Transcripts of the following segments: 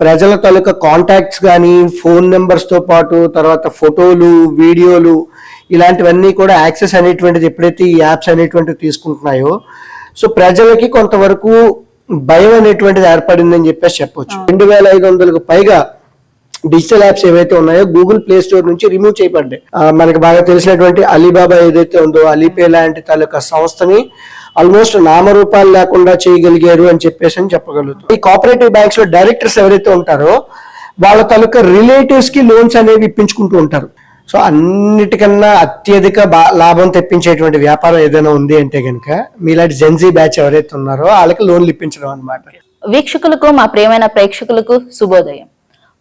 ప్రజల తాలూకా కాంటాక్ట్స్ కానీ ఫోన్ నెంబర్స్తో పాటు తర్వాత ఫోటోలు వీడియోలు ఇలాంటివన్నీ కూడా యాక్సెస్ అనేటువంటిది ఎప్పుడైతే ఈ యాప్స్ అనేటువంటివి తీసుకుంటున్నాయో సో ప్రజలకి కొంతవరకు భయం అనేటువంటిది ఏర్పడిందని చెప్పేసి చెప్పొచ్చు. రెండు వేల ఐదు వందలకు పైగా డిజిటల్ యాప్స్ ఏవైతే ఉన్నాయో గూగుల్ ప్లే స్టోర్ నుంచి రిమూవ్ చేయబడ్డాయి. మనకు మనకి బాగా తెలిసినటువంటి అలీబాబా ఏదైతే ఉందో అలీపే లాంటి తాలూకా సంస్థని ఆల్మోస్ట్ నామరూపాలు లేకుండా చేయగలిగారు అని చెప్పేసి అని చెప్పగలుగుతాం. ఈ కోఆపరేటివ్ బ్యాంక్స్లో డైరెక్టర్స్ ఎవరైతే ఉంటారో వాళ్ళ తాలూకా రిలేటివ్స్కి లోన్స్ అనేవి ఇప్పించుకుంటూ ఉంటారు. సో అన్నిటికన్నా అత్యధిక బా- లాభం తెప్పించేటువంటి వ్యాపారం ఏదైనా ఉంది అంటే కనుక మీలాంటి జెన్జీ బ్యాచ్ ఎవరైతే ఉన్నారో వాళ్ళకి లోన్లు ఇప్పించడం అనమాట వీక్షకులకు మా ప్రియమైన ప్రేక్షకులకు శుభోదయం.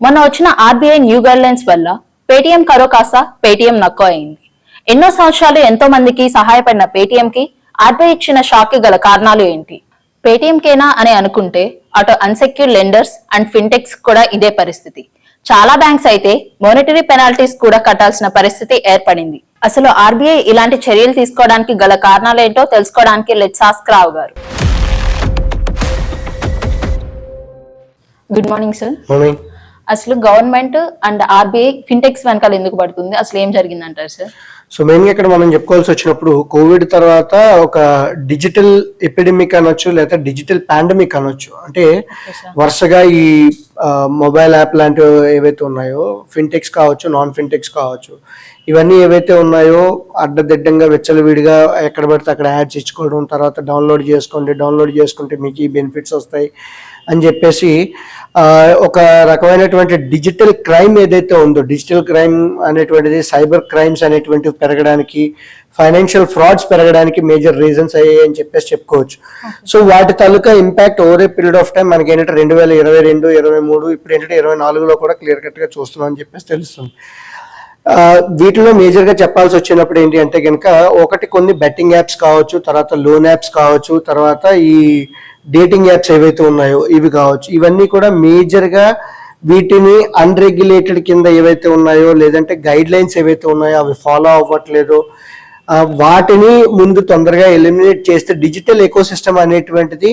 మొన్న వచ్చిన ఆర్బీఐ న్యూ గైడ్ లైన్స్ వల్ల పేటీఎం కరో కాస్త పేటీఎం నక్కో అయింది. ఎన్నో సంవత్సరాలు ఎంతో మందికి సహాయపడిన పేటీఎం కి ఆర్బీఐ ఇచ్చిన షాక్కి గల కారణాలు ఏంటి? పేటీఎం కేనా అని అనుకుంటే అటు అన్సెక్యూర్ లెండర్స్ అండ్ ఫిన్టెక్స్ కూడా ఇదే పరిస్థితి. చాలా బ్యాంక్స్ అయితే మోనిటరీ పెనాల్టీస్ కూడా కట్టాల్సిన పరిస్థితి ఏర్పడింది. అసలు ఆర్బీఐ ఇలాంటి చర్యలు తీసుకోవడానికి గల కారణాలు ఏంటో తెలుసుకోవడానికి లెట్స్ ఆస్క్ రావు గారు. గుడ్ మార్నింగ్ సార్ మమ్మీ అసలు గవర్నమెంట్ అండ్ ఆర్బీఐ ఫిన్టెక్స్ వెనకాల ఎందుకు పడుతుంది? అసలు ఏం జరిగిందంటారు సార్? సో మెయిన్గా ఇక్కడ మనం చెప్పుకోవాల్సి వచ్చినప్పుడు కోవిడ్ తర్వాత ఒక డిజిటల్ ఎపిడమిక్ అనొచ్చు లేదా డిజిటల్ పాండమిక్ అనొచ్చు. అంటే వరుసగా ఈ మొబైల్ యాప్ లాంటివి ఏవైతే ఉన్నాయో ఫిన్టెక్స్ కావచ్చు నాన్ ఫిన్టెక్స్ కావచ్చు ఇవన్నీ ఏవైతే ఉన్నాయో అడ్డదిడ్డంగా విచ్చలవిడిగా ఎక్కడ పడితే అక్కడ యాడ్స్ ఇచ్చుకోవడం తర్వాత డౌన్లోడ్ చేసుకోండి డౌన్లోడ్ చేసుకుంటే మీకు ఈ బెనిఫిట్స్ వస్తాయి. అని చెప్పేసి ఒక రకమైనటువంటి డిజిటల్ క్రైమ్ ఏదైతే ఉందో డిజిటల్ క్రైమ్ అనేటువంటిది సైబర్ క్రైమ్స్ అనేటువంటివి పెరగడానికి ఫైనాన్షియల్ ఫ్రాడ్స్ పెరగడానికి మేజర్ రీజన్స్ అయ్యాయి అని చెప్పేసి చెప్పుకోవచ్చు. సో వాటి తాలూకా impact over a period of time మనకి ఏంటంటే రెండు వేల ఇరవై రెండు ఇరవై మూడు ఇప్పుడు ఏంటంటే ఇరవై నాలుగులో కూడా క్లియర్ కట్గా చూస్తున్నాం అని చెప్పేసి తెలుస్తుంది. వీటిలో మేజర్గా చెప్పాల్సి వచ్చినప్పుడు ఏంటి అంటే కనుక ఒకటి కొన్ని బెట్టింగ్ యాప్స్ కావచ్చు తర్వాత లోన్ యాప్స్ కావచ్చు తర్వాత ఈ డేటింగ్ యాప్స్ ఏవైతే ఉన్నాయో ఇవి కావచ్చు. ఇవన్నీ కూడా మేజర్గా వీటిని అన్రెగ్యులేటెడ్ కింద ఏవైతే ఉన్నాయో లేదంటే గైడ్ లైన్స్ ఏవైతే ఉన్నాయో అవి ఫాలో అవ్వట్లేదో. వాటిని ముందు తొందరగా ఎలిమినేట్ చేస్తే డిజిటల్ ఎకోసిస్టమ్ అనేటువంటిది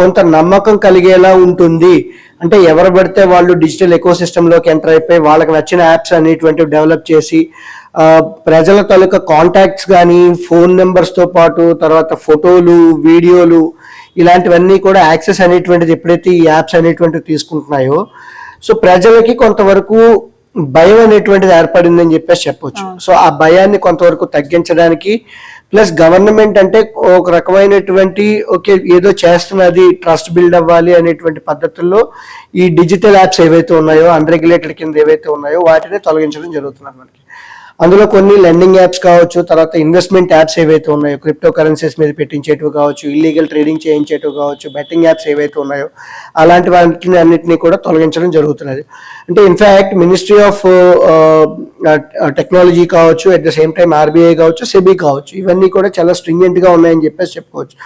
కొంత నమ్మకం కలిగేలా ఉంటుంది. అంటే ఎవరు పడితే వాళ్ళు డిజిటల్ ఎకోసిస్టంలోకి ఎంటర్ అయిపోయి వాళ్ళకి నచ్చిన యాప్స్ అనేటువంటివి డెవలప్ చేసి ప్రజల తాలూకా కాంటాక్ట్స్ కానీ ఫోన్ నెంబర్స్తో పాటు తర్వాత ఫోటోలు వీడియోలు ఇలాంటివన్నీ కూడా యాక్సెస్ అనేటువంటిది ఎప్పుడైతే ఈ యాప్స్ అనేటువంటివి తీసుకుంటున్నాయో సో ప్రజలకి కొంతవరకు భయం అనేటువంటిది ఏర్పడిందని చెప్పేసి చెప్పొచ్చు. సో ఆ భయాన్ని కొంతవరకు తగ్గించడానికి ప్లస్ గవర్నమెంట్ అంటే ఒక రకమైనటువంటి ఓకే ఏదో చేస్తున్నది ట్రస్ట్ బిల్డ్ అవ్వాలి అనేటువంటి పద్ధతుల్లో ఈ డిజిటల్ యాప్స్ ఏవైతే ఉన్నాయో అన్రెగ్యులేటెడ్ కింద ఏవైతే ఉన్నాయో వాటిని తొలగించడం జరుగుతున్నారు మనకి. అందులో కొన్ని లెండింగ్ యాప్స్ కావచ్చు తర్వాత ఇన్వెస్ట్మెంట్ యాప్స్ ఏవైతే ఉన్నాయో క్రిప్టో కరెన్సీస్ మీద పెట్టించేటివి కావచ్చు ఇల్లీగల్ ట్రేడింగ్ చేయించేటివి కావచ్చు బెట్టింగ్ యాప్స్ ఏవైతే ఉన్నాయో అలాంటి వాటిని అన్నింటినీ కూడా తొలగించడం జరుగుతున్నది. అంటే in fact ministry of technology కావచ్చు at the same time RBI కావచ్చు సెబీ కావచ్చు ఇవన్నీ కూడా చాలా స్ట్రింగెంట్గా ఉన్నాయని చెప్పేసి చెప్పుకోవచ్చు.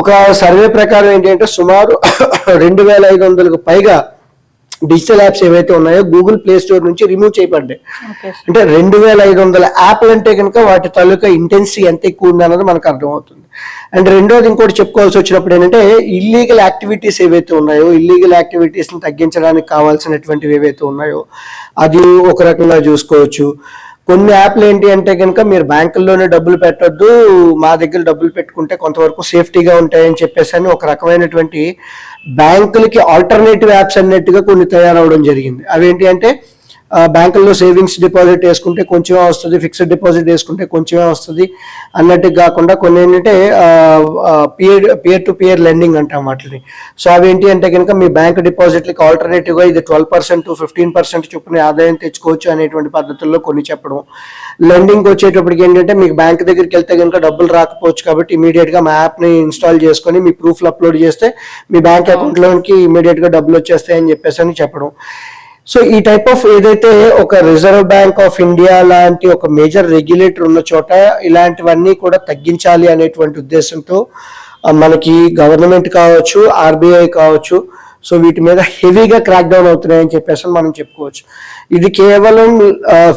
ఒక సర్వే ప్రకారం ఏంటంటే సుమారు రెండు వేల ఐదు వందలకు పైగా డిజిటల్ యాప్స్ ఏవైతే ఉన్నాయో గూగుల్ ప్లే స్టోర్ నుంచి రిమూవ్ చేయబడ్డాయి. అంటే రెండు వేల ఐదు వందల యాప్లు అంటే కనుక వాటి తాలూకా ఇంటెన్సిటీ ఎంత ఎక్కువ ఉంది అన్నది మనకు అర్థమవుతుంది. అండ్ రెండోది ఇంకోటి చెప్పుకోవాల్సి వచ్చినప్పుడు ఏంటంటే ఇల్లీగల్ యాక్టివిటీస్ ఏవైతే ఉన్నాయో ఇల్లీగల్ యాక్టివిటీస్ని తగ్గించడానికి కావాల్సినటువంటివి ఏవైతే ఉన్నాయో అది ఒక రకంగా చూసుకోవచ్చు. కొన్ని యాప్లు ఏంటి అంటే కనుక మీరు బ్యాంకుల్లోనే డబ్బులు పెట్టొద్దు మా దగ్గర డబ్బులు పెట్టుకుంటే కొంతవరకు సేఫ్టీగా ఉంటాయని చెప్పేసి అని ఒక రకమైనటువంటి బ్యాంకులకి ఆల్టర్నేటివ్ యాప్స్ అన్నట్టుగా కొన్ని తయారవడం జరిగింది. అవేంటి అంటే బ్యాంకుల్లో సేవింగ్స్ డిపాజిట్ వేసుకుంటే కొంచెమే వస్తుంది ఫిక్స్డ్ డిపాజిట్ వేసుకుంటే కొంచెమే వస్తుంది. అన్నట్టు కాకుండా కొన్ని ఏంటంటే peer peer to peer lending అంటాం వాటిని. సో అవేంటి అంటే కనుక మీ బ్యాంక్ డిపాజిట్లకి ఆల్టర్నేటివ్గా ఇది twelve percent to fifteen percent చొప్పున ఆదాయం తెచ్చుకోవచ్చు అనేటువంటి పద్ధతుల్లో కొన్ని చెప్పడం. లెండింగ్ వచ్చేటప్పటికి ఏంటంటే మీకు బ్యాంక్ దగ్గరికి వెళ్తే కనుక డబ్బులు రాకపోవచ్చు కాబట్టి ఇమీడియట్గా మా యాప్ని ఇన్స్టాల్ చేసుకొని మీ ప్రూఫ్లు అప్లోడ్ చేస్తే మీ బ్యాంక్ అకౌంట్లోకి ఇమీడియట్గా డబ్బులు వచ్చేస్తాయని చెప్పేసి అని చెప్పడం. సో ఈ టైప్ ఆఫ్ ఏదైతే ఒక రిజర్వ్ బ్యాంక్ ఆఫ్ ఇండియా లాంటి ఒక మేజర్ రెగ్యులేటర్ ఉన్న చోట ఇలాంటివన్నీ కూడా తగ్గించాలి అనేటువంటి ఉద్దేశంతో మనకి గవర్నమెంట్ కావచ్చు ఆర్బీఐ కావచ్చు సో వీటి మీద హెవీగా క్రాక్ డౌన్ అవుతున్నాయని చెప్పేసి మనం చెప్పుకోవచ్చు. ఇది కేవలం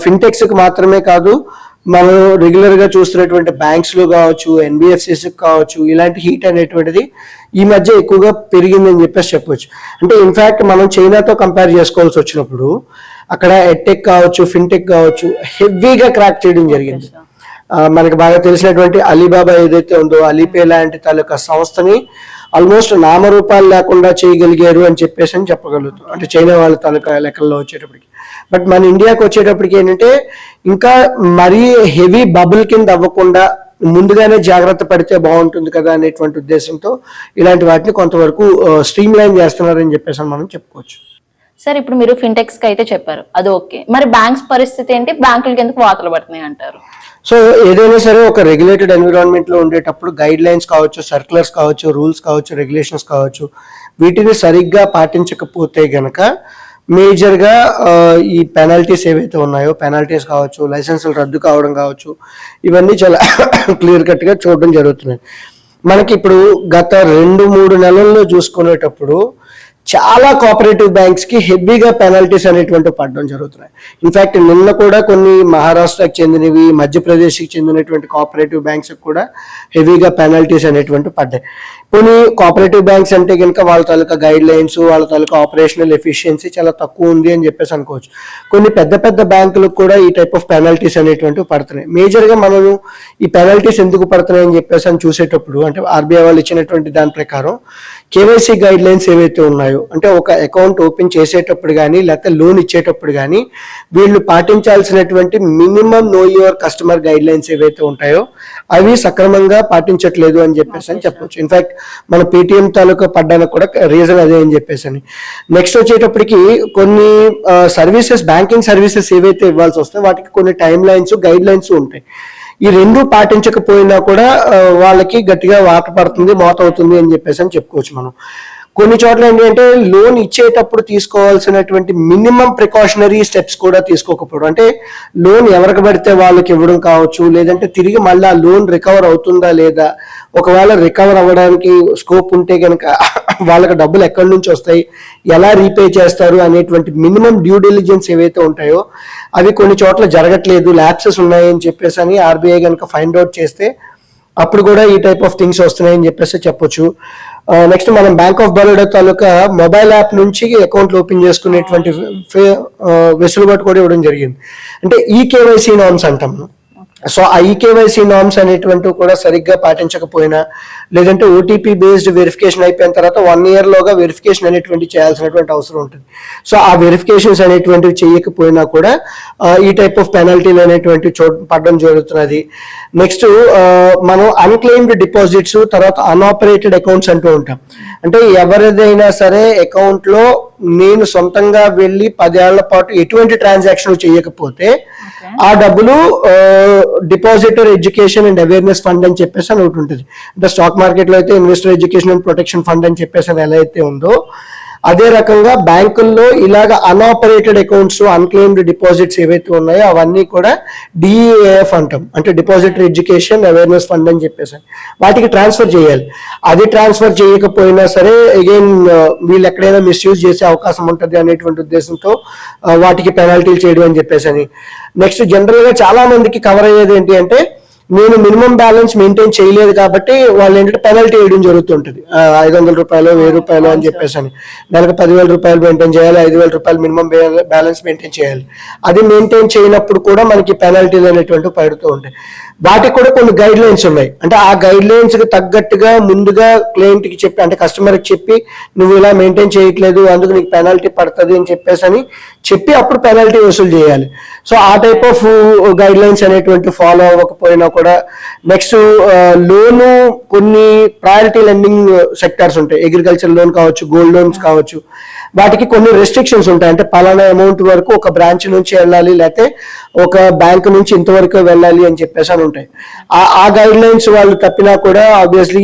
ఫిన్టెక్స్కి మాత్రమే కాదు మనం రెగ్యులర్గా చూస్తున్నటువంటి బ్యాంక్స్లో కావచ్చు ఎన్బిఎఫ్సిస్ కావచ్చు ఇలాంటి హీట్ అనేటువంటిది ఈ మధ్య ఎక్కువగా పెరిగిందని చెప్పేసి చెప్పొచ్చు. అంటే ఇన్ఫాక్ట్ మనం చైనాతో కంపేర్ చేసుకోవాల్సి వచ్చినప్పుడు అక్కడ ఎట్టెక్ కావచ్చు ఫిన్టెక్ కావచ్చు హెవీగా క్రాక్ చేయడం జరిగింది. మనకి బాగా తెలిసినటువంటి అలీబాబా ఏదైతే ఉందో అలీపే లాంటి తాలూకా సంస్థని ఆల్మోస్ట్ నామరూపాలు లేకుండా చేయగలిగారు అని చెప్పేసి అని చెప్పగలుగుతాం. అంటే చైనా వాళ్ళ తాలూకా లెక్కల్లో వచ్చేటప్పటికి. బట్ మన ఇండియాకి వచ్చేటప్పటికి ఏంటంటే ఇంకా మరీ హెవీ బబుల్ కింద అవ్వకుండా ముందుగానే జాగ్రత్త పడితే బాగుంటుంది కదా అనేటువంటి ఉద్దేశంతో ఇలాంటి వాటిని కొంతవరకు స్ట్రీమ్ లైన్ చేస్తున్నారని చెప్పేసి మనం చెప్పుకోవచ్చు. సార్ ఇప్పుడు మీరు ఫిన్టెక్స్కి అయితే చెప్పారు. అది ఓకే. మరి బ్యాంక్స్ పరిస్థితి ఏంటి? బ్యాంకులకి ఎందుకు వాతలు పడుతున్నాయి అంటారు? సో ఏదైనా సరే ఒక రెగ్యులేటెడ్ ఎన్విరాన్మెంట్లో ఉండేటప్పుడు గైడ్ లైన్స్ కావచ్చు సర్క్యులర్స్ కావచ్చు రూల్స్ కావచ్చు రెగ్యులేషన్స్ కావచ్చు వీటిని సరిగ్గా పాటించకపోతే గనక మేజర్గా ఈ పెనాల్టీస్ ఏవైతే ఉన్నాయో పెనాల్టీస్ కావచ్చు లైసెన్సులు రద్దు కావడం కావచ్చు ఇవన్నీ చాలా క్లియర్ కట్గా చూడడం జరుగుతుంది. మనకి ఇప్పుడు గత రెండు మూడు నెలల్లో చూసుకునేటప్పుడు చాలా కోఆపరేటివ్ బ్యాంక్స్కి హెవీగా పెనాల్టీస్ అనేటువంటి పడడం జరుగుతున్నాయి. ఇన్ఫాక్ట్ నిన్న కూడా కొన్ని మహారాష్ట్రకి చెందినవి మధ్యప్రదేశ్కి చెందినటువంటి కోఆపరేటివ్ బ్యాంక్స్ కూడా హెవీగా పెనాల్టీస్ అనేటువంటి పడ్డాయి. కొన్ని కోఆపరేటివ్ బ్యాంక్స్ అంటే కనుక వాళ్ళ తాలూకా గైడ్ లైన్స్ వాళ్ళ తాలూకా ఆపరేషనల్ ఎఫిషియన్సీ చాలా తక్కువ ఉంది అని చెప్పేసి అనుకోవచ్చు. కొన్ని పెద్ద పెద్ద బ్యాంకులకు కూడా ఈ టైప్ ఆఫ్ పెనాల్టీస్ అనేటువంటివి పడుతున్నాయి. మేజర్గా మనము ఈ పెనాల్టీస్ ఎందుకు పడుతున్నాయి అని చెప్పేసి అని చూసేటప్పుడు అంటే ఆర్బీఐ వాళ్ళు ఇచ్చినటువంటి దాని ప్రకారం కేవైసీ గైడ్ లైన్స్ ఏవైతే ఉన్నాయో అంటే ఒక అకౌంట్ ఓపెన్ చేసేటప్పుడు కానీ లేకపోతే లోన్ ఇచ్చేటప్పుడు కానీ వీళ్ళు పాటించాల్సినటువంటి minimum know your customer guidelines ఏవైతే ఉంటాయో అవి సక్రమంగా పాటించట్లేదు అని చెప్పేసి అని చెప్పొచ్చు. ఇన్ఫాక్ట్ మన పేటిఎం తాలూకా పడ్డానికి కూడా రీజన్ అదే అని చెప్పేసి అని. నెక్స్ట్ వచ్చేటప్పటికి కొన్ని సర్వీసెస్ బ్యాంకింగ్ సర్వీసెస్ ఏవైతే ఇవ్వాల్సి వస్తాయో వాటికి కొన్ని టైం లైన్స్ గైడ్ లైన్స్ ఉంటాయి. ఈ రెండు పాటించకపోయినా కూడా వాళ్ళకి గట్టిగా వాట పడుతుంది మోత అవుతుంది అని చెప్పేసి అని చెప్పుకోవచ్చు మనం. కొన్ని చోట్ల ఏంటంటే లోన్ ఇచ్చేటప్పుడు తీసుకోవాల్సినటువంటి మినిమం ప్రికాషనరీ స్టెప్స్ కూడా తీసుకోకపోవడం. అంటే లోన్ ఎవరికి పడితే వాళ్ళకి ఇవ్వడం కావచ్చు లేదంటే తిరిగి మళ్ళీ ఆ లోన్ రికవర్ అవుతుందా లేదా ఒకవేళ రికవర్ అవ్వడానికి స్కోప్ ఉంటే కనుక వాళ్ళకి డబ్బులు ఎక్కడి నుంచి వస్తాయి ఎలా రీపే చేస్తారు అనేటువంటి మినిమం డ్యూ డెలిజెన్స్ ఏవైతే ఉంటాయో అవి కొన్ని చోట్ల జరగట్లేదు ల్యాప్సెస్ ఉన్నాయని చెప్పేసి అని ఆర్బీఐ కనుక ఫైండ్ అవుట్ చేస్తే అప్పుడు కూడా ఈ టైప్ ఆఫ్ థింగ్స్ వస్తున్నాయని చెప్పేసి చెప్పొచ్చు. నెక్స్ట్ మనం బ్యాంక్ ఆఫ్ బరోడా తాలూకా మొబైల్ యాప్ నుంచి అకౌంట్లు ఓపెన్ చేసుకునేటువంటి వెసులుబాటు కూడా ఇవ్వడం జరిగింది. అంటే ఈ కేవైసీ నామ్స్ అంటాం. సో ఆ ఈకేవైసీ నామ్స్ అనేటువంటివి కూడా సరిగ్గా పాటించకపోయినా లేదంటే ఓటీపీ బేస్డ్ వెరిఫికేషన్ అయిపోయిన తర్వాత వన్ ఇయర్ లోగా వెరిఫికేషన్ అనేటువంటి చేయాల్సినటువంటి అవసరం ఉంటుంది. సో ఆ వెరిఫికేషన్స్ అనేటువంటివి చేయకపోయినా కూడా ఈ టైప్ ఆఫ్ పెనాల్టీలు అనేటువంటి చో పడడం జరుగుతున్నది. నెక్స్ట్ మనం అన్క్లెయిమ్డ్ డిపాజిట్స్ తర్వాత అన్ఆపరేటెడ్ అకౌంట్స్ అంటూ ఉంటాం. అంటే ఎవరిదైనా సరే అకౌంట్లో నేను సొంతంగా వెళ్ళి పదేళ్ళ పాటు ఎటువంటి ట్రాన్సాక్షన్ చేయకపోతే ఆ డబ్బులు depositor education and awareness fund అని చెప్పేసి అని ఒకటి ఉంటుంది. అంటే స్టాక్ మార్కెట్లో అయితే investor education and protection fund అని చెప్పేసి అని ఎలా అయితే ఉందో అదే రకంగా బ్యాంకుల్లో ఇలాగ అన్ఆపరేటెడ్ అకౌంట్స్ అన్క్లెయిమ్డ్ డిపాజిట్స్ ఏవైతే ఉన్నాయో అవన్నీ కూడా డిఏఎఫ్ అంటాం. అంటే డిపాజిటర్ ఎడ్యుకేషన్ అవేర్నెస్ ఫండ్ అని చెప్పేసి. వాటికి ట్రాన్స్ఫర్ చేయాలి. అది ట్రాన్స్ఫర్ చేయకపోయినా సరే అగైన్ వీళ్ళు ఎక్కడైనా మిస్యూజ్ చేసే అవకాశం ఉంటుంది అనేటువంటి ఉద్దేశంతో వాటికి పెనాల్టీలు చేయడం అని చెప్పేసి అని. నెక్స్ట్ జనరల్గా చాలా మందికి కవర్ అయ్యేది ఏంటి అంటే నేను మినిమం బ్యాలెన్స్ మెయింటైన్ చేయలేదు కాబట్టి వాళ్ళు ఏంటంటే పెనల్టీ వేయడం జరుగుతుంటుంది. ఐదు వందల రూపాయలు వెయ్యి రూపాయలు అని చెప్పేసి అని నెలకు పదివేల రూపాయలు మెయింటైన్ చేయాలి ఐదు వేల రూపాయలు మినిమం బ్యాలెన్స్ మెయింటైన్ చేయాలి. అది మెయింటైన్ చేయనప్పుడు కూడా మనకి పెనాల్టీలు అనేటువంటివి పడుతూ ఉంటాయి. వాటికి కూడా కొన్ని గైడ్ లైన్స్ ఉన్నాయి. అంటే ఆ గైడ్ లైన్స్కి తగ్గట్టుగా ముందుగా క్లయింట్కి చెప్పి అంటే కస్టమర్కి చెప్పి నువ్వు ఇలా మెయింటైన్ చేయట్లేదు అందుకు నీకు పెనాల్టీ పడుతుంది అని చెప్పేసి అని చెప్పి అప్పుడు పెనాల్టీ వసూలు చేయాలి. సో ఆ టైప్ ఆఫ్ గైడ్ లైన్స్ అనేటువంటి ఫాలో అవ్వకపోయినా కూడా నెక్స్ట్ uh, లోను కొన్ని ప్రయారిటీ లెండింగ్ సెక్టార్స్ ఉంటాయి. అగ్రికల్చర్ లోన్ కావచ్చు గోల్డ్ లోన్స్ కావచ్చు వాటికి కొన్ని రెస్ట్రిక్షన్స్ ఉంటాయి. అంటే పలానా అమౌంట్ వరకు ఒక బ్రాంచ్ నుంచి వెళ్ళాలి లేకపోతే ఒక బ్యాంక్ నుంచి ఇంతవరకు వెళ్ళాలి అని చెప్పేసి అని ఉంటాయి. ఆ- గైడ్ లైన్స్ వాళ్ళు తప్పినా కూడా ఆబ్వియస్లీ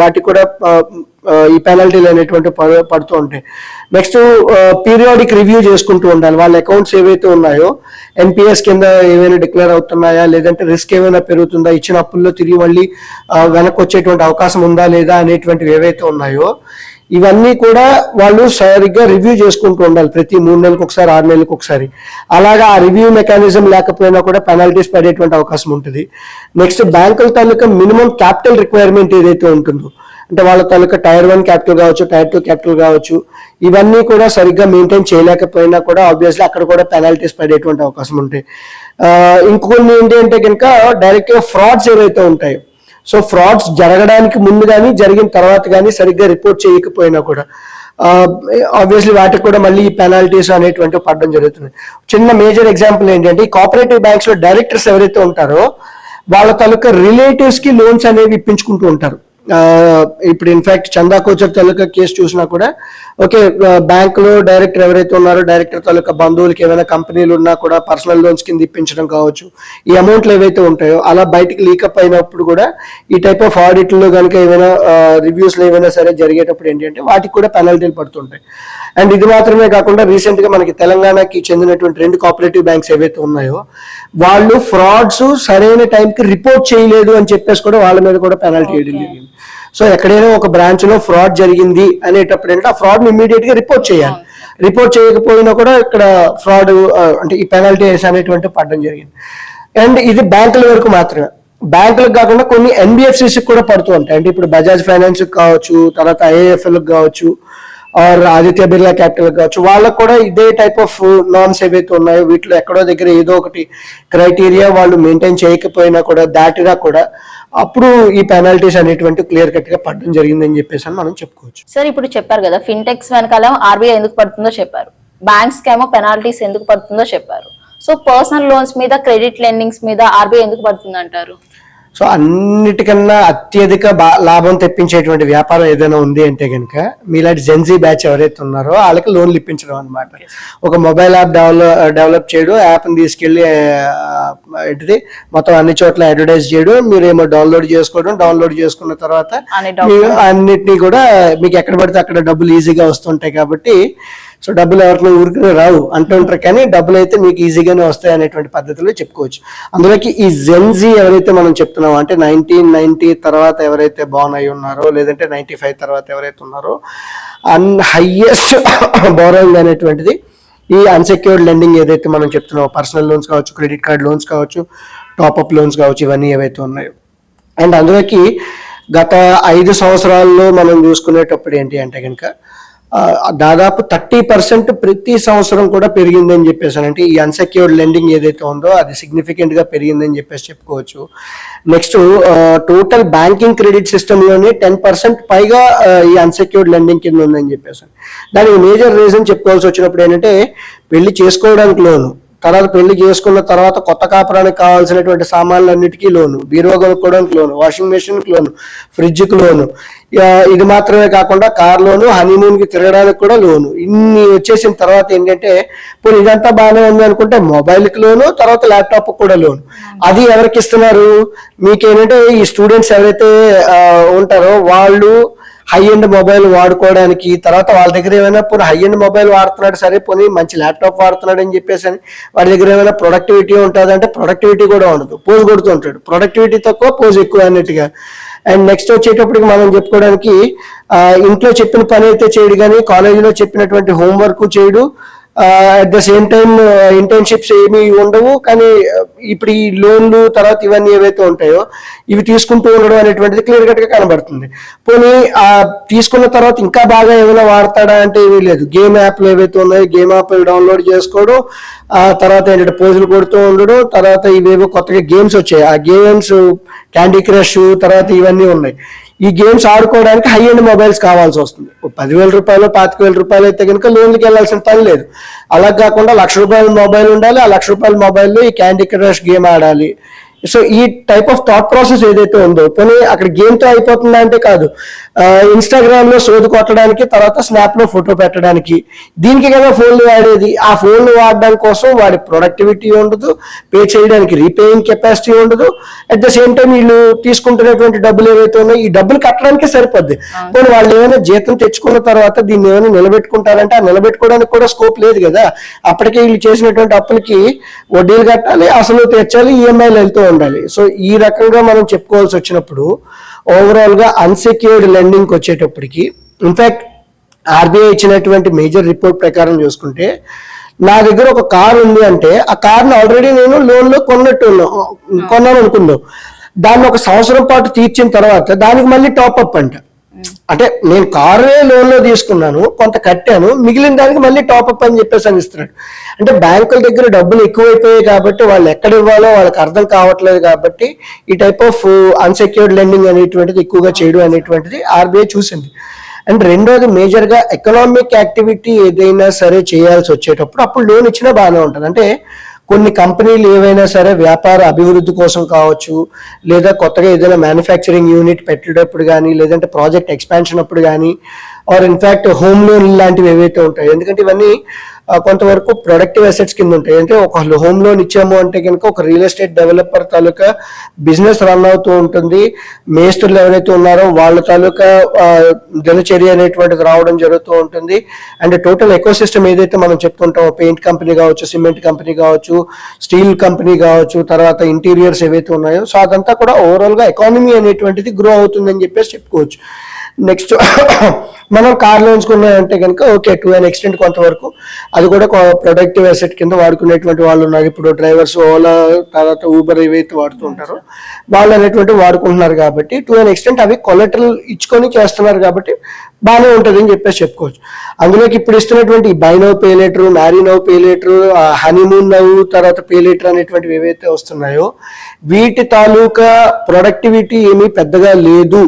వాటికి కూడా ఈ పెనాల్టీలు అనేటువంటి పడుతూ ఉంటాయి. నెక్స్ట్ పీరియాడిక్ రివ్యూ చేసుకుంటూ ఉండాలి. వాళ్ళ అకౌంట్స్ ఏవైతే ఉన్నాయో ఎన్పిఎస్ కింద ఏమైనా డిక్లేర్ అవుతున్నాయా లేదంటే రిస్క్ ఏమైనా పెరుగుతుందా ఇచ్చిన అప్పుల్లో తిరిగి మళ్ళీ వెనక్కి వచ్చేటువంటి అవకాశం ఉందా లేదా అనేటువంటివి ఏవైతే ఉన్నాయో ఇవన్నీ కూడా వాళ్ళు సరిగ్గా రివ్యూ చేసుకుంటూ ఉండాలి. ప్రతి మూడు నెలలకు ఒకసారి ఆరు నెలలకు ఒకసారి. అలాగా ఆ రివ్యూ మెకానిజం లేకపోయినా కూడా పెనాల్టీస్ పడేటువంటి అవకాశం ఉంటుంది. నెక్స్ట్ బ్యాంకుల తాలూకా మినిమం క్యాపిటల్ రిక్వైర్మెంట్ ఏదైతే ఉంటుందో అంటే వాళ్ళ తాలూకా టైర్ వన్ క్యాపిటల్ కావచ్చు టైర్ టూ క్యాపిటల్ కావచ్చు ఇవన్నీ కూడా సరిగ్గా మెయింటైన్ చేయలేకపోయినా కూడా ఆబ్వియస్లీ అక్కడ కూడా పెనాల్టీస్ పడేటువంటి అవకాశం ఉంటాయి. ఇంకొన్ని ఏంటి అంటే కనుక డైరెక్ట్గా ఫ్రాడ్స్ ఏవైతే ఉంటాయో సో ఫ్రాడ్స్ జరగడానికి ముందు కానీ జరిగిన తర్వాత కానీ సరిగ్గా రిపోర్ట్ చేయకపోయినా కూడా ఆబ్వియస్లీ వాటికి కూడా మళ్ళీ ఈ పెనాల్టీస్ అనేటువంటి పడడం జరుగుతుంది. చిన్న మేజర్ ఎగ్జాంపుల్ ఏంటంటే ఈ కోఆపరేటివ్ బ్యాంక్స్లో డైరెక్టర్స్ ఎవరైతే ఉంటారో వాళ్ళ తాలూకా రిలేటివ్స్కి లోన్స్ అనేవి ఇప్పించుకుంటూ ఉంటారు. ఇప్పుడు ఇన్ఫాక్ట్ చందా కోచర్ తాలూకా కేసు చూసినా కూడా ఓకే బ్యాంక్లో డైరెక్టర్ ఎవరైతే ఉన్నారో డైరెక్టర్ తాలూకా బంధువులకి ఏమైనా కంపెనీలు ఉన్నా కూడా పర్సనల్ లోన్స్ కింద ఇప్పించడం కావచ్చు ఈ అమౌంట్లు ఏవైతే ఉంటాయో అలా బయటికి లీకప్ అయినప్పుడు కూడా ఈ టైప్ ఆఫ్ ఆడిట్లో కనుక ఏమైనా రివ్యూస్లో ఏమైనా సరే జరిగేటప్పుడు ఏంటంటే వాటికి కూడా పెనాల్టీలు పడుతుంటాయి. అండ్ ఇది మాత్రమే కాకుండా రీసెంట్గా మనకి తెలంగాణకి చెందినటువంటి రెండు కోఆపరేటివ్ బ్యాంక్స్ ఏవైతే ఉన్నాయో వాళ్ళు ఫ్రాడ్స్ సరైన టైంకి రిపోర్ట్ చేయలేదు అని చెప్పేసి కూడా వాళ్ళ మీద కూడా పెనాల్టీ వేయడం జరిగింది. సో ఎక్కడైనా ఒక బ్రాంచ్లో ఫ్రాడ్ జరిగింది అనేటప్పుడు ఏంటంటే ఆ ఫ్రాడ్ ఇమీడియట్గా రిపోర్ట్ చేయాలి. రిపోర్ట్ చేయకపోయినా కూడా ఇక్కడ ఫ్రాడ్ అంటే ఈ పెనాల్టీస్ అనేటువంటి పడడం జరిగింది. అండ్ ఇది బ్యాంకుల వరకు మాత్రమే. బ్యాంకులకు కాకుండా కొన్ని ఎన్బిఎఫ్సిస్ కూడా పడుతూ ఉంటాయి. అంటే ఇప్పుడు బజాజ్ ఫైనాన్స్ కావచ్చు తర్వాత ఐఏఎఫ్ఎల్ కావచ్చు ఆర్ ఆదిత్య బిర్లా క్యాపిటల్ కావచ్చు. వాళ్ళకు కూడా ఇదే టైప్ ఆఫ్ నామ్స్ ఏవైతే ఉన్నాయో వీటిలో ఎక్కడో దగ్గర ఏదో ఒకటి క్రైటీరియా వాళ్ళు మెయింటైన్ చేయకపోయినా కూడా దాటినా కూడా అప్పుడు ఈ పెనాల్టీస్ అనేటువంటి క్లియర్ కట్గా పడడం జరిగిందని చెప్పేసి అని మనం చెప్పుకోవచ్చు. సార్ ఇప్పుడు చెప్పారు కదా ఫిన్టెక్స్ వెనకాల ఆర్బీఐ ఎందుకు పడుతుందో చెప్పారు. బ్యాంక్స్ కేమో పెనాల్టీస్ ఎందుకు పడుతుందో చెప్పారు. సో పర్సనల్ లోన్స్ మీద క్రెడిట్ లెండింగ్స్ మీద ఆర్బీఐ ఎందుకు పడుతుంది అంటారు సో అన్నిటికన్నా అత్యధిక బా- లాభం తెప్పించేటువంటి వ్యాపారం ఏదైనా ఉంది అంటే కనుక మీలాంటి జెన్జీ బ్యాచ్ ఎవరైతే ఉన్నారో వాళ్ళకి లోన్లు ఇప్పించడం అనమాట ఒక మొబైల్ యాప్ డెవలప్ డెవలప్ చేయడం యాప్ని తీసుకెళ్ళి ఏంటిది మొత్తం అన్ని చోట్ల అడ్వర్టైజ్ చేయడం మీరేమో డౌన్లోడ్ చేసుకోవడం డౌన్లోడ్ చేసుకున్న తర్వాత అన్ని మీరు అన్నిటినీ కూడా మీకు ఎక్కడ పడితే అక్కడ డబ్బులు ఈజీగా వస్తుంటాయి కాబట్టి సో డబ్బులు ఎవరిలో ఊరికి రావు అంటూ ఉంటారు కానీ డబ్బులు అయితే మీకు ఈజీగానే వస్తాయి అనేటువంటి పద్ధతిలో చెప్పుకోవచ్చు. అందులోకి ఈ జెన్జీ ఎవరైతే మనం చెప్తున్నామో అంటే నైన్టీన్ నైన్టీ తర్వాత ఎవరైతే బాన్ అయి ఉన్నారో లేదంటే నైన్టీ ఫైవ్ తర్వాత ఎవరైతే ఉన్నారో అన్ హయ్యెస్ట్ బోరోయింగ్ అనేటువంటిది ఈ అన్సెక్యూర్డ్ లెండింగ్ ఏదైతే మనం చెప్తున్నామో పర్సనల్ లోన్స్ కావచ్చు క్రెడిట్ కార్డ్ లోన్స్ కావచ్చు టాప్అప్ లోన్స్ కావచ్చు ఇవన్నీ ఏవైతే ఉన్నాయో. అండ్ అందులోకి గత ఐదు సంవత్సరాల్లో మనం చూసుకునేటప్పుడు ఏంటి అంటే కనుక దాదాపు థర్టీ పర్సెంట్ ప్రతి సంవత్సరం కూడా పెరిగిందని చెప్పేసి అంటే ఈ అన్సెక్యూర్డ్ లెండింగ్ ఏదైతే ఉందో అది సిగ్నిఫికెంట్గా పెరిగిందని చెప్పేసి చెప్పుకోవచ్చు. నెక్స్ట్ టోటల్ బ్యాంకింగ్ క్రెడిట్ సిస్టంలోనే టెన్ పర్సెంట్ పైగా ఈ అన్సెక్యూర్డ్ లెండింగ్ కింద ఉందని చెప్పేసి దానికి మేజర్ రీజన్ చెప్పుకోవాల్సి వచ్చినప్పుడు ఏంటంటే పెళ్ళి చేసుకోవడానికి లోను. తర్వాత పెళ్ళి చేసుకున్న తర్వాత కొత్త కాపురానికి కావాల్సినటువంటి సామాన్లన్నిటికీ లోను. బీరువా కొనుక్కోవడానికి లోను వాషింగ్ మెషిన్కి లోను ఫ్రిడ్జ్కి లోను. ఇది మాత్రమే కాకుండా కార్ లోను హనీమూన్కి తిరగడానికి కూడా లోను. ఇన్ని వచ్చేసిన తర్వాత ఏంటంటే పోనీ ఇదంతా బాగానే ఉంది అనుకుంటే మొబైల్కి లోను తర్వాత ల్యాప్టాప్ కూడా లోను. అది ఎవరికి ఇస్తున్నారు? మీకు ఏంటంటే ఈ స్టూడెంట్స్ ఎవరైతే ఉంటారో వాళ్ళు హై ఎండ్ మొబైల్ వాడుకోవడానికి తర్వాత వాళ్ళ దగ్గర ఏమైనా పోనీ హై ఎండ్ మొబైల్ వాడుతున్నాడు సరే పోనీ మంచి ల్యాప్టాప్ వాడుతున్నాడు అని చెప్పేసి అని వాడి దగ్గర ఏమైనా ప్రొడక్టివిటీ ఉంటుంది అంటే ప్రొడక్టివిటీ కూడా ఉండదు. పోజ్ కొడుతుంటాడు ప్రొడక్టివిటీ తక్కువ పోజ్ ఎక్కువ అన్నట్టుగా. అండ్ నెక్స్ట్ వచ్చేటప్పటికి మనం చెప్పుకోవడానికి ఇంట్లో చెప్పిన పని అయితే చేయడు కానీ కాలేజీలో చెప్పినటువంటి హోంవర్క్ చేయడు. At the same time internships ఏమీ ఉండవు కానీ ఇప్పుడు ఈ లోన్లు తర్వాత ఇవన్నీ ఏవైతే ఉంటాయో ఇవి తీసుకుంటూ ఉండడం అనేటువంటిది క్లియర్ కట్గా కనబడుతుంది. పోనీ ఆ తీసుకున్న తర్వాత ఇంకా బాగా ఏమైనా వాడతాడా అంటే ఏమీ లేదు. గేమ్ యాప్లు ఏవైతే ఉన్నాయో గేమ్ యాప్లు డౌన్లోడ్ చేసుకోవడం ఆ తర్వాత ఏంటంటే పోజులు కొడుతూ ఉండడం తర్వాత ఇవేవో కొత్తగా గేమ్స్ వచ్చాయి. ఆ గేమ్స్ క్యాండీ క్రష్ తర్వాత ఇవన్నీ ఉన్నాయి. ఈ గేమ్స్ ఆడుకోవడానికి హై ఎండ్ మొబైల్స్ కావాల్సి వస్తుంది. పదివేల రూపాయలు పాతిక వేల రూపాయలు అయితే కనుక లోన్కి వెళ్ళాల్సిన పని లేదు. అలా కాకుండా లక్ష రూపాయల మొబైల్ ఉండాలి ఆ లక్ష రూపాయల మొబైల్లో ఈ క్యాండీ క్రష్ గేమ్ ఆడాలి. సో ఈ టైప్ ఆఫ్ థాట్ ప్రాసెస్ ఏదైతే ఉందో పోనీ అక్కడ గేమ్తో అయిపోతుందా అంటే కాదు. ఇన్స్టాగ్రామ్లో సోది కొట్టడానికి తర్వాత స్నాప్లో ఫోటో పెట్టడానికి. దీనికి కదా ఫోన్లు వాడేది. ఆ ఫోన్లు వాడడం కోసం వాడి ప్రొడక్టివిటీ ఉండదు పే చేయడానికి రీపేయింగ్ కెపాసిటీ ఉండదు. అట్ ద సేమ్ టైం వీళ్ళు తీసుకుంటున్నటువంటి డబ్బులు ఏవైతే ఉన్నాయో ఈ డబ్బులు కట్టడానికే సరిపోద్ది. పోనీ వాళ్ళు ఏమైనా జీతం తెచ్చుకున్న తర్వాత దీన్ని ఏమైనా నిలబెట్టుకుంటారంటే ఆ నిలబెట్టుకోవడానికి కూడా స్కోప్ లేదు కదా. అప్పటికే వీళ్ళు చేసినటువంటి అప్పులకి వడ్డీలు కట్టాలి అసలు తీర్చాలి ఈఎంఐలు వెళ్తూ ఉండాలి. సో ఈ రకంగా మనం చెప్పుకోవాల్సి వచ్చినప్పుడు ఓవరాల్గా అన్సెక్యూర్డ్ ఎండింగ్కి వచ్చేటప్పటికి. ఇన్ఫ్యాక్ట్ ఆర్బీఐ ఇచ్చినటువంటి మేజర్ రిపోర్ట్ ప్రకారం చూసుకుంటే నా దగ్గర ఒక కార్ ఉంది అంటే ఆ కార్ని ఆల్రెడీ నేను లోన్లో కొన్నట్టు కొన్నాను అనుకుందాం. దాన్ని ఒక సంవత్సరం పాటు తీర్చిన తర్వాత దానికి మళ్ళీ టాప్ అప్ అంట. అంటే నేను కారే లోన్లో తీసుకున్నాను కొంత కట్టాను మిగిలిన దానికి మళ్ళీ టాప్ అప్ అని చెప్పేసి అని ఇస్తున్నాడు. అంటే బ్యాంకుల దగ్గర డబ్బులు ఎక్కువైపోయాయి కాబట్టి వాళ్ళు ఎక్కడ ఇవ్వాలో వాళ్ళకి అర్థం కావట్లేదు కాబట్టి ఈ టైప్ ఆఫ్ అన్సెక్యూర్డ్ లెండింగ్ అనేటువంటిది ఎక్కువగా చేయడం అనేటువంటిది ఆర్బీఐ చూసింది. అండ్ రెండోది మేజర్గా ఎకనామిక్ యాక్టివిటీ ఏదైనా సరే చేయాల్సి వచ్చేటప్పుడు అప్పుడు లోన్ ఇచ్చినా బాగానే ఉంటుంది. అంటే కొన్ని కంపెనీలు ఏవైనా సరే వ్యాపార అభివృద్ధి కోసం కావచ్చు లేదా కొత్తగా ఏదైనా మ్యానుఫ్యాక్చరింగ్ యూనిట్ పెట్టేటప్పుడు కానీ లేదంటే ప్రాజెక్ట్ ఎక్స్పాన్షన్ అప్పుడు కానీ ఆర్ ఇన్ఫ్యాక్ట్ హోమ్ లోన్ లాంటివి ఏవైతే ఉంటాయి. ఎందుకంటే ఇవన్నీ కొంతవరకు ప్రొడక్టివ్ అసెట్స్ కింద ఉంటాయి. అంటే ఒక హోమ్ లోన్ ఇచ్చాము అంటే కనుక ఒక రియల్ ఎస్టేట్ డెవలపర్ తాలూకా బిజినెస్ రన్ అవుతూ ఉంటుంది. మేస్తులు ఎవరైతే ఉన్నారో వాళ్ళ తాలూకా దినచర్య అనేటువంటిది రావడం జరుగుతూ ఉంటుంది. అండ్ టోటల్ ఎకో సిస్టమ్ ఏదైతే మనం చెప్తుంటామో పెయింట్ కంపెనీ కావచ్చు సిమెంట్ కంపెనీ కావచ్చు స్టీల్ కంపెనీ కావచ్చు తర్వాత ఇంటీరియర్స్ ఏవైతే ఉన్నాయో సో అదంతా కూడా ఓవరాల్గా ఎకానమీ అనేటువంటిది గ్రో అవుతుందని చెప్పేసి చెప్పుకోవచ్చు. నెక్స్ట్ మనం కార్ లోన్స్ ఉన్నాయంటే కనుక ఓకే టు అన్ ఎక్స్టెంట్ కొంతవరకు అది కూడా ప్రొడక్టివ్ అసెట్ కింద వాడుకునేటువంటి వాళ్ళు ఉన్నారు. ఇప్పుడు డ్రైవర్స్ ఓలా తర్వాత ఊబర్ ఏవైతే వాడుతూ ఉంటారో వాళ్ళు అనేటువంటి వాడుకుంటున్నారు కాబట్టి టు అన్ ఎక్స్టెంట్ అవి కొలెటరల్ ఇచ్చుకొని చేస్తున్నారు కాబట్టి బాగానే ఉంటుంది అని చెప్పేసి చెప్పుకోవచ్చు. అందులోకి ఇప్పుడు ఇస్తున్నటువంటి buy now pay later marry now pay later honeymoon now తర్వాత పే లెటర్ అనేటువంటివి ఏవైతే వస్తున్నాయో వీటి తాలూకా ప్రొడక్టివిటీ ఏమీ పెద్దగా లేదు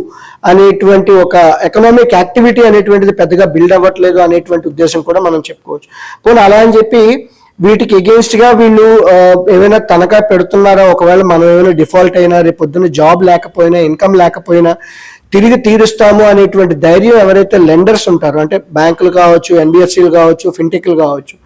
అనేటువంటి ఒక ఎకనామిక్ యాక్టివిటీ అనేటువంటిది పెద్దగా బిల్డ్ అవ్వట్లేదు అనేటువంటి ఉద్దేశం కూడా మనం చెప్పుకోవచ్చు. పోనీ అలా అని చెప్పి వీటికి ఎగెన్స్ట్గా వీళ్ళు ఏమైనా తనఖా పెడుతున్నారా? ఒకవేళ మనం ఏమైనా డిఫాల్ట్ అయినా రేపు పొద్దున్న జాబ్ లేకపోయినా ఇన్కమ్ లేకపోయినా తిరిగి తీరుస్తాము అనేటువంటి ధైర్యం ఎవరైతే లెండర్స్ ఉంటారో అంటే బ్యాంకులు కావచ్చు ఎన్బిఎఫ్సీలు కావచ్చు ఫిన్టెక్లు కావచ్చు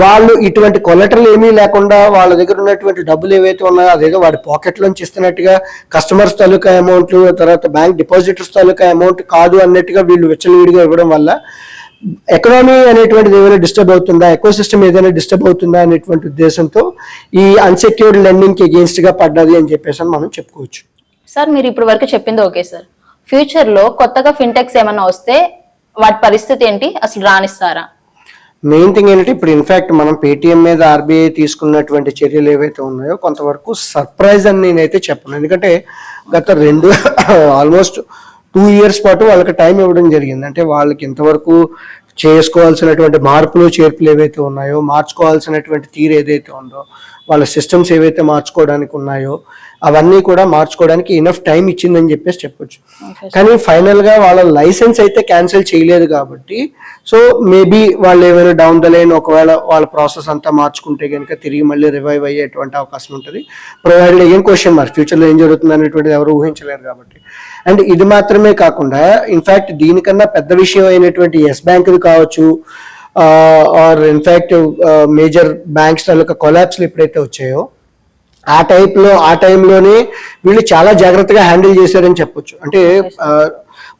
వాళ్ళు ఇటువంటి కొలటర్లు ఏమీ లేకుండా వాళ్ళ దగ్గర ఉన్నటువంటి డబ్బులు ఏవైతే ఉన్నాయో అదేదో వాడి పాకెట్లోంచి ఇస్తున్నట్టుగా కస్టమర్స్ తాలూకా అమౌంట్లు తర్వాత బ్యాంక్ డిపాజిటర్స్ తాలూకా అమౌంట్ కాదు అన్నట్టుగా వీళ్ళు విచ్చలవిడిగా ఇవ్వడం వల్ల ఎకనామీ అనేటువంటిది ఏమైనా డిస్టర్బ్ అవుతుందా ఎకో సిస్టమ్ ఏదైనా డిస్టర్బ్ అవుతుందా అనేటువంటి ఉద్దేశంతో ఈ అన్సెక్యూర్డ్ లెండింగ్కి అగేన్స్ట్గా పడ్డది అని చెప్పేసి అని మనం చెప్పుకోవచ్చు. సార్ మీరు ఇప్పటి వరకు చెప్పింది ఓకే సార్. ఫ్యూచర్లో కొత్తగా ఫిన్టెక్స్ ఏమైనా వస్తే వాటి పరిస్థితి ఏంటి? అసలు రాణిస్తారా మెయిన్ థింగ్ ఏంటంటే ఇప్పుడు ఇన్ఫాక్ట్ మనం పేటిఎం మీద ఆర్బీఐ తీసుకున్నటువంటి చర్యలు ఏవైతే ఉన్నాయో కొంతవరకు సర్ప్రైజ్ అని నేనైతే చెప్పను. ఎందుకంటే గత రెండు ఆల్మోస్ట్ టూ ఇయర్స్ పాటు వాళ్ళకి టైం ఇవ్వడం జరిగింది. అంటే వాళ్ళకి ఇంతవరకు చేసుకోవాల్సినటువంటి మార్పులు చేర్పులు ఏవైతే ఉన్నాయో మార్చుకోవాల్సినటువంటి తీరు ఏదైతే ఉందో వాళ్ళ సిస్టమ్స్ ఏవైతే మార్చుకోవడానికి ఉన్నాయో అవన్నీ కూడా మార్చుకోవడానికి ఇనఫ్ టైం ఇచ్చిందని చెప్పేసి చెప్పొచ్చు. కానీ ఫైనల్గా వాళ్ళ లైసెన్స్ అయితే క్యాన్సిల్ చేయలేదు కాబట్టి సో మేబీ వాళ్ళు ఏమైనా డౌన్ ద లైన్ ఒకవేళ వాళ్ళ ప్రాసెస్ అంతా మార్చుకుంటే కనుక తిరిగి మళ్ళీ రివైవ్ అయ్యేటువంటి అవకాశం ఉంటుంది. ప్రొవైడెడ్ ఏం క్వశ్చన్ మరి ఫ్యూచర్లో ఏం జరుగుతుంది అనేటువంటిది ఎవరు ఊహించలేరు కాబట్టి. అండ్ ఇది మాత్రమే కాకుండా ఇన్ఫాక్ట్ దీనికన్నా పెద్ద విషయం అయినటువంటి ఎస్ బ్యాంక్ది కావచ్చు or in fact major banks తాలూకా కొలాబ్స్లు ఎప్పుడైతే వచ్చాయో ఆ టైప్లో ఆ టైంలోనే వీళ్ళు చాలా జాగ్రత్తగా హ్యాండిల్ చేశారని చెప్పొచ్చు. అంటే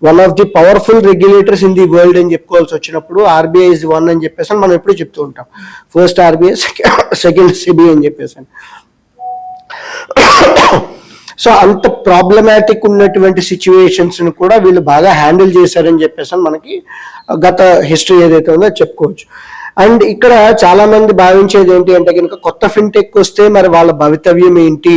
one of the powerful regulators in the world అని చెప్పుకోవాల్సి వచ్చినప్పుడు ఆర్బీఐ ఇస్ వన్ అని చెప్పేసి మనం ఎప్పుడు చెప్తూ ఉంటాం. ఫస్ట్ ఆర్బీఐ సెకండ్ సిబి అని చెప్పేసి అని. సో అంత ప్రాబ్లమాటిక్ ఉన్నటువంటి సిచ్యువేషన్స్ని కూడా వీళ్ళు బాగా హ్యాండిల్ చేశారని చెప్పేసి అని మనకి గత హిస్టరీ ఏదైతే ఉందో చెప్పుకోవచ్చు. అండ్ ఇక్కడ చాలా మంది భావించేది ఏంటి అంటే కనుక కొత్త ఫిన్టెక్ వస్తే మరి వాళ్ళ భవితవ్యం ఏంటి?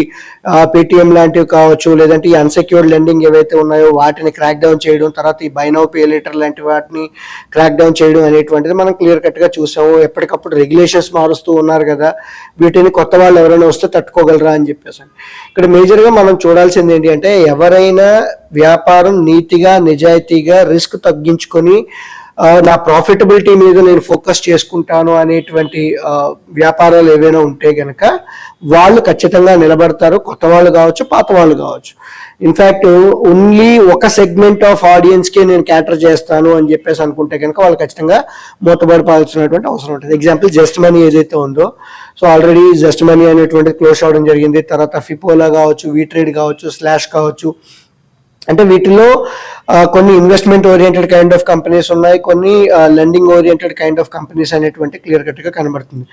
పేటిఎం లాంటివి కావచ్చు లేదంటే ఈ అన్సెక్యూర్డ్ లెండింగ్ ఏవైతే ఉన్నాయో వాటిని క్రాక్ డౌన్ చేయడం తర్వాత ఈ బైనౌ పే లాంటి వాటిని క్రాక్ డౌన్ చేయడం అనేటువంటిది మనం క్లియర్ కట్గా చూసాము. ఎప్పటికప్పుడు రెగ్యులేషన్స్ మారుస్తూ ఉన్నారు కదా వీటిని కొత్త వాళ్ళు ఎవరైనా వస్తే తట్టుకోగలరా అని చెప్పేసి. ఇక్కడ మేజర్గా మనం చూడాల్సింది ఏంటి అంటే ఎవరైనా వ్యాపారం నీతిగా నిజాయితీగా రిస్క్ తగ్గించుకొని నా ప్రాఫిటబిలిటీ మీద నేను ఫోకస్ చేసుకుంటాను అనేటువంటి వ్యాపారాలు ఏవైనా ఉంటే గనక వాళ్ళు ఖచ్చితంగా నిలబడతారు. కొత్త వాళ్ళు కావచ్చు పాత వాళ్ళు కావచ్చు. ఇన్ఫాక్ట్ ఓన్లీ ఒక సెగ్మెంట్ ఆఫ్ ఆడియన్స్కే నేను క్యాటర్ చేస్తాను అని చెప్పేసి అనుకుంటే కనుక వాళ్ళు ఖచ్చితంగా మూతబడిపాల్సినటువంటి అవసరం ఉంటుంది. ఎగ్జాంపుల్ జస్ట్ మనీ ఏదైతే ఉందో సో ఆల్రెడీ జస్ట్ మనీ అనేటువంటి క్లోజ్ అవడం జరిగింది. తర్వాత ఫిపోలా కావచ్చు వీట్రేడ్ కావచ్చు స్లాష్ కావచ్చు అంటే వీటిలో కొన్ని investment oriented kind of companies ఉన్నాయి కొన్ని lending oriented kind of companies అనేటువంటి క్లియర్ కట్గా కనబడుతుంది.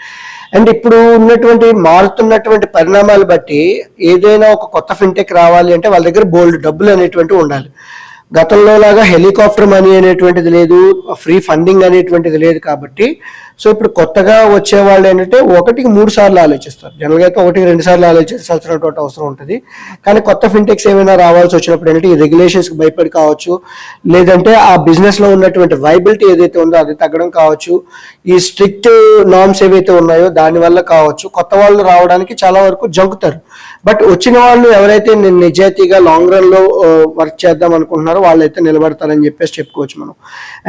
అండ్ ఇప్పుడు ఉన్నటువంటి మారుతున్నటువంటి పరిణామాలు బట్టి ఏదైనా ఒక కొత్త ఫిన్టెక్ రావాలి అంటే వాళ్ళ దగ్గర బోల్డ్ డబ్బులు అనేటువంటి ఉండాలి. గతంలో లాగా హెలికాప్టర్ మనీ అనేటువంటిది లేదు ఫ్రీ ఫండింగ్ అనేటువంటిది లేదు కాబట్టి సో ఇప్పుడు కొత్తగా వచ్చే వాళ్ళు ఏంటంటే ఒకటికి మూడు సార్లు ఆలోచిస్తారు. జనరల్గా అయితే ఒకటికి రెండు సార్లు ఆలోచించాల్సినటువంటి అవసరం ఉంటుంది. కానీ కొత్త ఫిన్టెక్స్ ఏమైనా రావాల్సి వచ్చినప్పుడు ఏంటంటే ఈ రెగ్యులేషన్స్కి భయపడి కావచ్చు లేదంటే ఆ బిజినెస్లో ఉన్నటువంటి వైబిలిటీ ఏదైతే ఉందో అది తగ్గడం కావచ్చు ఈ స్ట్రిక్ట్ నామ్స్ ఏవైతే ఉన్నాయో దాని వల్ల కావచ్చు. కొత్త వాళ్ళు రావడానికి చాలా వరకు జంకుతారు. బట్ వచ్చిన వాళ్ళు ఎవరైతే నేను నిజాయితీగా లాంగ్ రన్లో వర్క్ చేద్దాం అనుకుంటున్నారో వాళ్ళైతే నిలబడతారని చెప్పేసి చెప్పుకోవచ్చు మనం.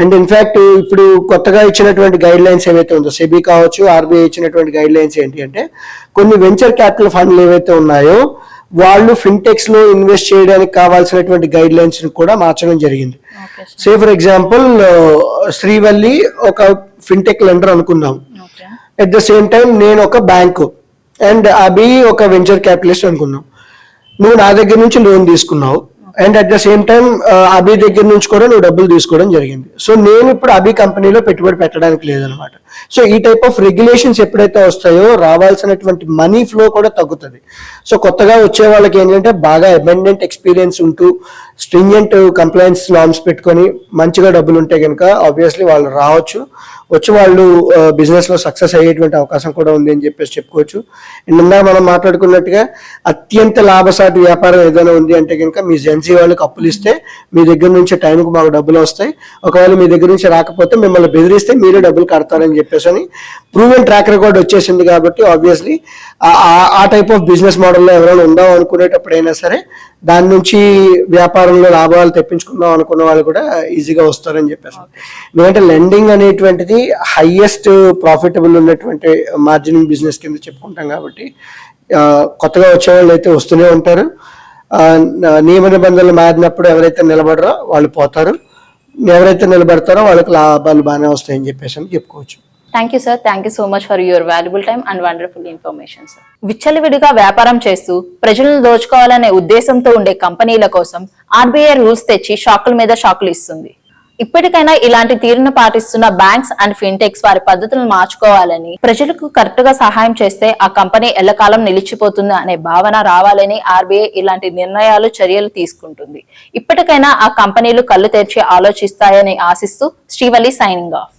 అండ్ ఇన్ఫాక్ట్ ఇప్పుడు కొత్తగా ఇచ్చినటువంటి గైడ్ లైన్స్ ఏవైతే ఉందో సెబీ కావచ్చు ఆర్బీఐ ఇచ్చినటువంటి గైడ్ లైన్స్ ఏంటి అంటే కొన్ని వెంచర్ క్యాపిటల్ ఫండ్లు ఏవైతే ఉన్నాయో వాళ్ళు ఫిన్టెక్స్లో ఇన్వెస్ట్ చేయడానికి కావాల్సినటువంటి గైడ్ లైన్స్ కూడా మార్చడం జరిగింది. సే ఫర్ ఎగ్జాంపుల్ శ్రీవల్లి ఒక ఫిన్టెక్ లెండర్ అనుకుందాం. ఎట్ ద సేమ్ టైం నేను ఒక బ్యాంకు అండ్ అభి ఒక వెంచర్ క్యాపిటలిస్ట్ అనుకున్నాం నువ్వు నా దగ్గర నుంచి లోన్ తీసుకున్నావు. And at the same time Abhi దగ్గర నుంచి కూడా నువ్వు డబ్బులు తీసుకోవడం జరిగింది. సో నేను ఇప్పుడు అభి కంపెనీలో పెట్టుబడి పెట్టడానికి లేదనమాట సో ఈ టైప్ ఆఫ్ రెగ్యులేషన్స్ ఎప్పుడైతే వస్తాయో రావాల్సినటువంటి మనీ ఫ్లో కూడా తగ్గుతుంది. సో కొత్తగా వచ్చే వాళ్ళకి ఏంటంటే బాగా అబెండెంట్ ఎక్స్పీరియన్స్ ఉంటూ స్ట్రింజెంట్ కంప్లైన్స్ నామ్స్ పెట్టుకొని మంచిగా డబ్బులు ఉంటే కనుక ఆబ్వియస్లీ వాళ్ళు రావచ్చు. వచ్చి వాళ్ళు బిజినెస్లో సక్సెస్ అయ్యేటువంటి అవకాశం కూడా ఉంది అని చెప్పేసి చెప్పుకోవచ్చు. అండ్ ఇందాక మనం మాట్లాడుకున్నట్టుగా అత్యంత లాభసాటి వ్యాపారం ఏదైనా ఉంది అంటే కనుక మీ జెన్సీ వాళ్ళకి అప్పులు ఇస్తే మీ దగ్గర నుంచి టైంకు మాకు డబ్బులు వస్తాయి. ఒకవేళ మీ దగ్గర నుంచి రాకపోతే మిమ్మల్ని బెదిరిస్తే మీరే డబ్బులు కడతారని చెప్పేసి అని ప్రూవెన్ ట్రాక్ రికార్డ్ వచ్చేసింది కాబట్టి ఆబ్వియస్లీ ఆ టైప్ ఆఫ్ బిజినెస్ మోడల్లో ఎవరైనా ఉందాం అనుకునేటప్పుడైనా సరే దాని నుంచి వ్యాపారంలో లాభాలు తెప్పించుకుందాం అనుకున్న వాళ్ళు కూడా ఈజీగా వస్తారని చెప్పేసి. ఎందుకంటే లెండింగ్ అనేటువంటిది హైయెస్ట్ ప్రాఫిటబుల్ ఉన్నటువంటి మార్జినింగ్ బిజినెస్ కింద చెప్పుకుంటాం కాబట్టి కొత్తగా వచ్చే వాళ్ళు అయితే వస్తూనే ఉంటారు. నియమ నిబంధనలు మారినప్పుడు ఎవరైతే నిలబడరో వాళ్ళు పోతారు. ఎవరైతే నిలబడతారో వాళ్ళకి లాభాలు బాగానే వస్తాయని చెప్పేసి అని చెప్పుకోవచ్చు. Thank you sir thank you so much for your valuable time and wonderful information sir విచ్చలవిడిగా వ్యాపారం చేస్తూ ప్రజలను దోచుకోవాలనే ఉద్దేశంతో ఉండే కంపెనీల కోసం ఆర్బీఐ రూల్స్ తెచ్చి షాకుల మీద షాకులు ఇస్తుంది. ఇప్పటికైనా ఇలాంటి తీరును పాటిస్తున్న బ్యాంక్స్ అండ్ ఫిన్టెక్స్ వారి పద్ధతులను మార్చుకోవాలని ప్రజలకు కరెక్ట్గా సహాయం చేస్తే ఆ కంపెనీ ఎల్లకాలం నిలిచిపోతుంది అనే భావన రావాలని ఆర్బీఐ ఇలాంటి నిర్ణయాలు చర్యలు తీసుకుంటుంది. ఇప్పటికైనా ఆ కంపెనీలు కళ్ళు తెరిచి ఆలోచిస్తాయని ఆశిస్తూ శ్రీవల్లి సైనింగ్ ఆఫ్.